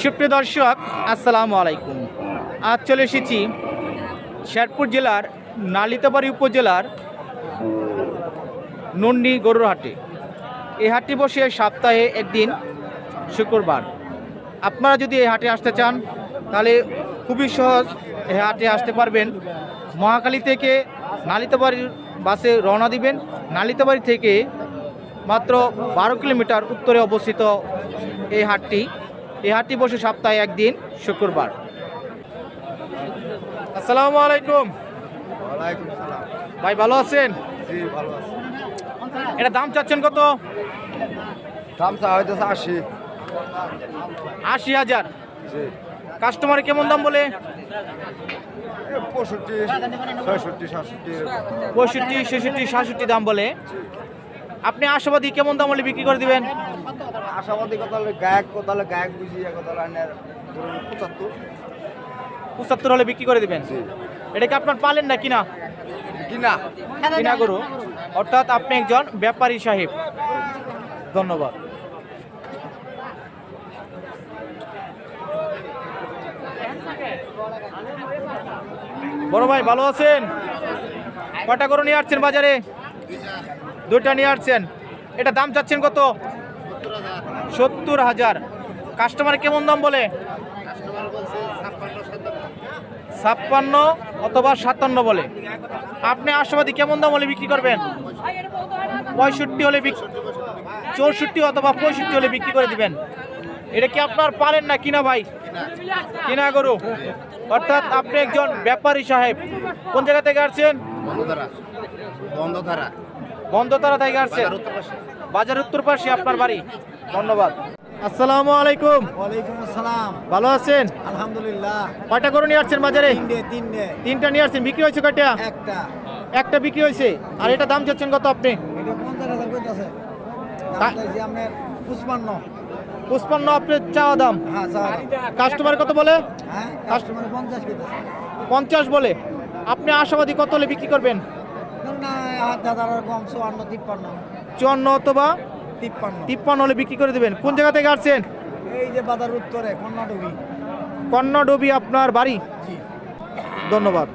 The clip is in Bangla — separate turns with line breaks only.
সুপ্রিয় দর্শক, আসসালামু আলাইকুম। আজ চলে এসেছি শেরপুর জেলার নালিতাবাড়ি উপজেলার নন্ডি গরুর হাটে। এই হাটটি বসে সপ্তাহে একদিন, শুক্রবার। আপনারা যদি এই হাটে আসতে চান, তাহলে খুবই সহজ এই হাটে আসতে পারবেন। মহাকালী থেকে নালিতাবাড়ির বাসে রওনা দিবেন। নালিতাবাড়ি থেকে মাত্র বারো কিলোমিটার উত্তরে অবস্থিত এই হাটটি। এই হাটটি বসে সপ্তাহে একদিন শুক্রবার। আসসালামু আলাইকুম। ভাই ভালো আছেন? এটা দাম চাচ্ছেন কত?
দামটা হয়তো আশি।
আশি হাজার। কাস্টমার কেমন দাম বলে?
পঁয়ষট্টি ছয়ষট্টি সাতষট্টি।
পঁয়ষট্টি ছেষট্টি সাতষট্টি দাম বলে। আপনি আশাবাদী কেমন দাম হলে বিক্রি করে দিবেন?
আশাবাদী কথা হলে গায়ক কথা হলে গায়ক বুঝিয়ে কথা হলে পঁচাত্তর।
পঁচাত্তর হলে বিক্রি করে দিবেন?
জি।
এটা কি আপনার পালেন না কিনা?
কিনা?
কিনা গরু। অর্থাৎ আপনি একজন ব্যাপারী সাহেব। ধন্যবাদ। বড় ভাই ভালো আছেন? কটা গরু নিয়ে আসছেন বাজারে? দুইটা নিয়ে আসছেন। এটা দাম চাচ্ছেন কত? সত্তর হাজার। কাস্টমার কেমন দাম বলে? ছাপ্পান্ন অথবা সাতান্ন বলে। আপনি আশাবাদী কেমন দাম হলে বিক্রি করবেন? পঁয়ষট্টি হলে চৌষট্টি অথবা পঁয়ষট্টি হলে বিক্রি করে দিবেন। এটা কি আপনার পারেন না কিনা ভাই? কিনা গরু? অর্থাৎ আপনি একজন ব্যাপারী সাহেব। কোন জায়গা থেকে আসছেন?
বন্ধধারা।
থেকে আসছেন বাজার উত্তর পাশে। আপনার বাড়ি। ধন্যবাদ। আসসালামু আলাইকুম।
ওয়ালাইকুম আসসালাম।
ভালো আছেন?
আলহামদুলিল্লাহ।
কয়টা গরু নিয়ে আসছেন বাজারে?
তিনটে
নিয়ে আসছেন। বিক্রি হয়েছে কয়টা?
একটা।
একটা বিক্রি হয়েছে। আর এটা দাম চাচ্ছেন কত আপনি? তা-
দাম পুষ্পান্ন
পুষ্পান্ন আপনার চাওয়া দাম।
হ্যাঁ
কাস্টমার কত বলে?
হ্যাঁ কাস্টমার পঞ্চাশ
বলে। আপনি আশাবাদী কত হলে বিক্রি করবেন?
ধরুন দাদার কম চুয়ান্ন তিপ্পান্ন।
চুয়ান্ন অথবা
তিপ্পান্ন।
তিপ্পান্ন হলে বিক্রি করে দেবেন। কোন জায়গা থেকে আসছেন?
এই যে বাজার উত্তরে কন্যাডুবি।
কন্নডবি আপনার বাড়ি? ধন্যবাদ।